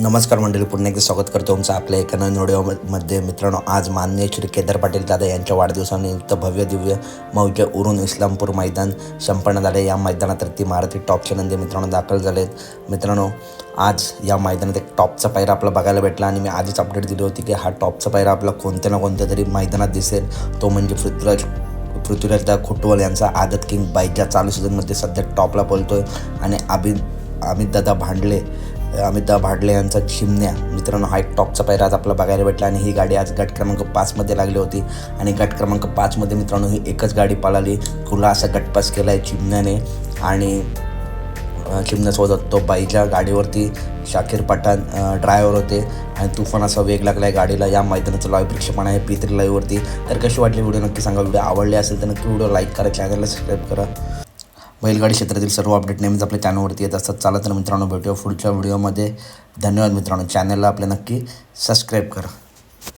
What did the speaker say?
नमस्कार मंडळी पुन्हा एकदा स्वागत करतो तुमचं आपल्या एका नवीन व्हिडिओमध्ये. मित्रांनो आज माननीय श्री केदार पाटील दादा यांच्या वाढदिवसानिमित्त भव्य दिव्य मौजे उरून इस्लामपूर मैदान संपन्न झाले. या मैदानात ती मारुती टॉपचे नंदी मित्रांनो दाखल झालेत. मित्रांनो आज या मैदानात एक टॉपचा पायरा आपला बघायला भेटला आणि मी आधीच अपडेट दिली होती की हा टॉपचा पायरा आपला कोणत्या ना कोणत्या तरी मैदानात दिसेल. तो म्हणजे पृथ्वीराज पृथ्वीराजदा खुटवल यांचा आदत किंग बाईकच्या चालू सीझनमध्ये सध्या टॉपला बोलतो आहे आणि अभि अमितदादा भांडले अमिताभ भाडले यांचा चिमण्या. मित्रांनो हा एक टॉपचा पायरा आज आपला बघायला भेटला आणि ही गाडी आज गट क्रमांक पाचमध्ये लागली होती. आणि गट क्रमांक पाचमध्ये मित्रांनो ही एकच गाडी पळाली. खुला असा गटपास केला आहे चिमण्याने. आणि चिमण्यासोबत तो बाईच्या गाडीवरती शाकीर पठाण ड्रायव्हर होते. आणि तुफान असा वेग लागला आहे गाडीला. या मैदानाचं लाईव्ह पण आहे पी थ्री लाईव्हवरती तर कशी वाटली व्हिडिओ नक्की सांगा. व्हिडिओ आवडले असेल तर नक्की व्हिडिओ लाईक करा. चॅनलला सबस्क्राईब करा. बैलगाडी क्षेत्रातील सर्व अपडेट नेहमीच आपल्या चॅनलवरती येत असतात. चला तर मित्रांनो भेटूया पुढच्या व्हिडिओमध्ये धन्यवाद मित्रांनो. चॅनलला आपल्या नक्की सबस्क्राईब करा.